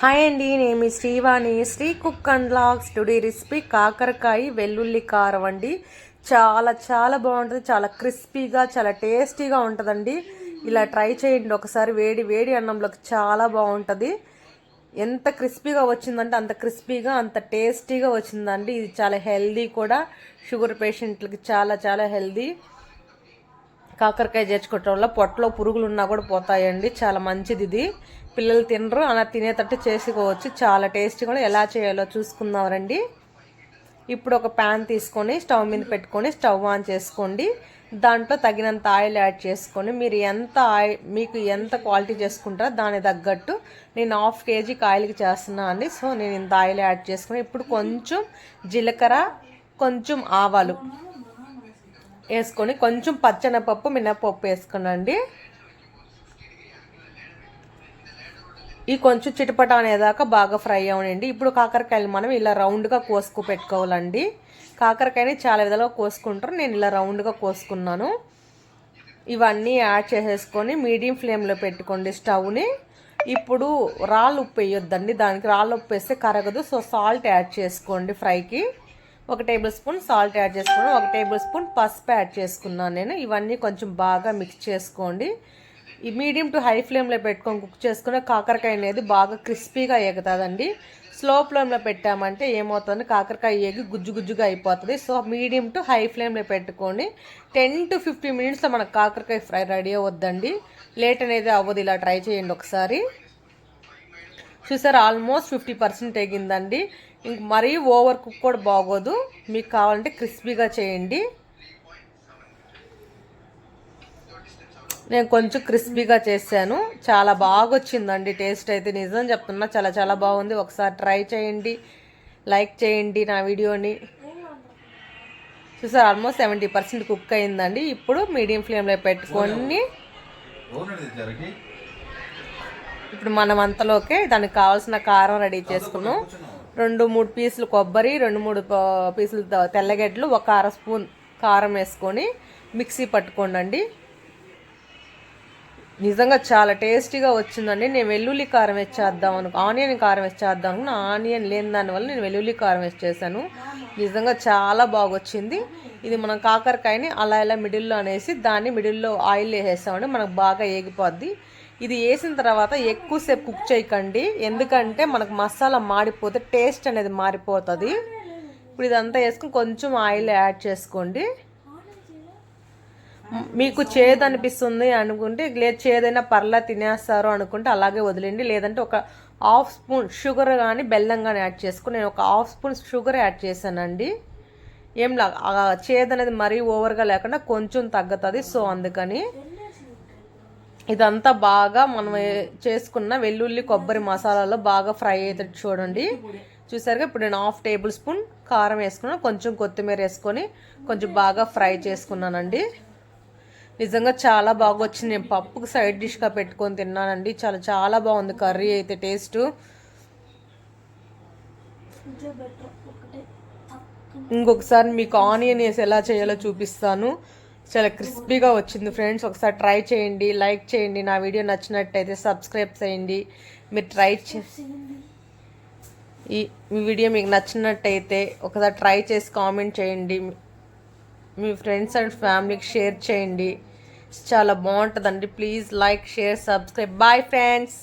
Hi అండి నేను మీ Srivani. Sri cook and logs today recipe కాకరకాయ వెల్లుల్లి కారం అండి. చాలా చాలా బాగుంటుంది చాలా క్రిస్పీగా చాలా టేస్టీగా ఉంటుందండి. ఇలా ట్రై చేయండి ఒకసారి వేడి వేడి అన్నంలోకి చాలా బాగుంటుంది. ఎంత క్రిస్పీగా వచ్చిందంటే అంత క్రిస్పీగా అంత టేస్టీగా వచ్చిందండి. ఇది చాలా హెల్దీ కూడా షుగర్ పేషెంట్లకి చాలా చాలా హెల్దీ. కాకరకాయ చేర్చుకోవటం వల్ల పొట్టలో పురుగులు ఉన్నా కూడా పోతాయండి చాలా మంచిది ఇది పిల్లలు తినరు అలా తినేటట్టు చేసుకోవచ్చు. చాలా టేస్ట్ కూడా ఎలా చేయాలో చూసుకుందాం ఇప్పుడు ఒక ప్యాన్ తీసుకొని స్టవ్ మీద పెట్టుకొని స్టవ్ ఆన్ చేసుకోండి. దాంట్లో తగినంత ఆయిల్ యాడ్ చేసుకొని మీరు ఎంత ఆయిల్ మీకు ఎంత క్వాలిటీ చేసుకుంటారో దాని తగ్గట్టు నేను హాఫ్ కేజీకి ఆయిల్కి చేస్తున్నాను అండి. సో నేను ఇంత ఆయిల్ యాడ్ చేసుకొని ఇప్పుడు కొంచెం జీలకర్ర కొంచెం ఆవాలు వేసుకొని కొంచెం పచ్చనపప్పు మినపప్పు వేసుకునండి. ఈ కొంచెం చిటపట అనేదాకా బాగా ఫ్రై అవనండి. ఇప్పుడు కాకరకాయలు మనం ఇలా రౌండ్గా కోసుకు పెట్టుకోవాలండి. కాకరకాయని చాలా విధాలుగా కోసుకుంటారు. నేను ఇలా రౌండ్గా కోసుకున్నాను. ఇవన్నీ యాడ్ చేసేసుకొని మీడియం ఫ్లేమ్లో పెట్టుకోండి స్టవ్ని. ఇప్పుడు రాళ్ళు ఉప్పు వేయొద్దండి. దానికి రాళ్ళు ఉప్పు వేస్తే కరగదు. సో సాల్ట్ యాడ్ చేసుకోండి ఫ్రైకి. ఒక టేబుల్ స్పూన్ సాల్ట్ యాడ్ చేసుకున్నాను. ఒక టేబుల్ స్పూన్ పసుపు యాడ్ చేసుకున్నాను నేను. ఇవన్నీ కొంచెం బాగా మిక్స్ చేసుకోండి. ఈ మీడియం టు హై ఫ్లేమ్లో పెట్టుకొని కుక్ చేసుకున్న కాకరకాయ అనేది బాగా క్రిస్పీగా ఎగుతుందండి. స్లో ఫ్లేమ్లో పెట్టామంటే ఏమవుతుంది? కాకరకాయ ఏగి గుజ్జు గుజ్జుగా అయిపోతుంది. సో మీడియం టు హై ఫ్లేమ్లో పెట్టుకొని టెన్ టు ఫిఫ్టీన్ మినిట్స్లో మనకు కాకరకాయ ఫ్రై రెడీ అవ్వద్దండి లేట్ అనేది అవ్వదు. ఇలా ట్రై చేయండి ఒకసారి. చూసారు? ఆల్మోస్ట్ ఫిఫ్టీ పర్సెంట్ ఎగిందండి. ఇంక మరీ ఓవర్ కుక్ కూడా బాగోదు. మీకు కావాలంటే క్రిస్పీగా చేయండి. నేను కొంచెం క్రిస్పీగా చేశాను. చాలా బాగా వచ్చిందండి టేస్ట్ అయితే నిజం చెప్తున్నా. చాలా చాలా బాగుంది. ఒకసారి ట్రై చేయండి. లైక్ చేయండి నా వీడియోని. చూసారు? ఆల్మోస్ట్ సెవెంటీ పర్సెంట్ కుక్ అయిందండి. ఇప్పుడు మీడియం ఫ్లేమ్లో పెట్టుకొని ఇప్పుడు మనం అంతలోకే దానికి కావాల్సిన కారం రెడీ చేసుకున్నాం. రెండు మూడు పీసులు కొబ్బరి రెండు మూడు పీసులు తెల్లగడ్డలు ఒక అర స్పూన్ కారం వేసుకొని మిక్సీ పట్టుకోండి నిజంగా చాలా టేస్టీగా వచ్చిందండి. నేను వెల్లుల్లి కారం వేసేద్దాం అను ఆనియన్ కారం వేసేద్దాం. అనుకున్న ఆనియన్ లేని దానివల్ల నేను వెల్లుల్లి కారం వేసేసాను. చేశాను నిజంగా చాలా బాగా వచ్చింది ఇది మనం కాకరకాయని అలా ఇలా మిడిల్లో అనేసి దాన్ని మిడిల్లో ఆయిల్ వేసేసామండి. మనకు బాగా ఏగిపోద్ది. ఇది వేసిన తర్వాత ఎక్కువసేపు కుక్ చేయకండి. ఎందుకంటే మనకు మసాలా మాడిపోతే టేస్ట్ అనేది మారిపోతుంది. ఇప్పుడు ఇదంతా వేసుకుని కొంచెం ఆయిల్ యాడ్ చేసుకోండి. మీకు చేదు అనిపిస్తుంది అనుకుంటే లేదు చేదైనా పర్లా తినేస్తారు అనుకుంటే అలాగే వదిలేండి లేదంటే ఒక హాఫ్ స్పూన్ షుగర్ కానీ బెల్లం కానీ యాడ్ చేసుకుని నేను ఒక హాఫ్ స్పూన్ షుగర్ యాడ్ చేశానండి. ఏం లా చేదు అనేది మరీ ఓవర్గా లేకుండా కొంచెం తగ్గుతుంది. సో అందుకని ఇదంతా బాగా మనం చేసుకున్న వెల్లుల్లి కొబ్బరి మసాలాలో బాగా ఫ్రై అవుతుంది చూడండి. చూసారుగా? ఇప్పుడు నేను హాఫ్ టేబుల్ స్పూన్ కారం వేసుకున్నాను కొంచెం కొత్తిమీర వేసుకొని కొంచెం బాగా ఫ్రై చేసుకున్నానండి. నిజంగా చాలా బాగా వచ్చింది నేను పప్పుకు సైడ్ డిష్గా పెట్టుకొని తిన్నానండి. చాలా చాలా బాగుంది కర్రీ అయితే టేస్ట్. ఇంకొకసారి మీకు ఆనియన్ వేసి ఎలా చేయాలో చూపిస్తాను. చాలా క్రిస్పీగా వచ్చింది ఫ్రెండ్స్. ఒకసారి ట్రై చేయండి లైక్ చేయండి. నా వీడియో నచ్చినట్టయితే సబ్స్క్రైబ్ చేయండి. మీరు ట్రై చే ఈ మీ వీడియో మీకు నచ్చినట్టయితే ఒకసారి ట్రై చేసి కామెంట్ చేయండి. మీ ఫ్రెండ్స్ అండ్ ఫ్యామిలీకి షేర్ చేయండి. చాలా బాగుంటుందండి. Please like share subscribe. Bye friends.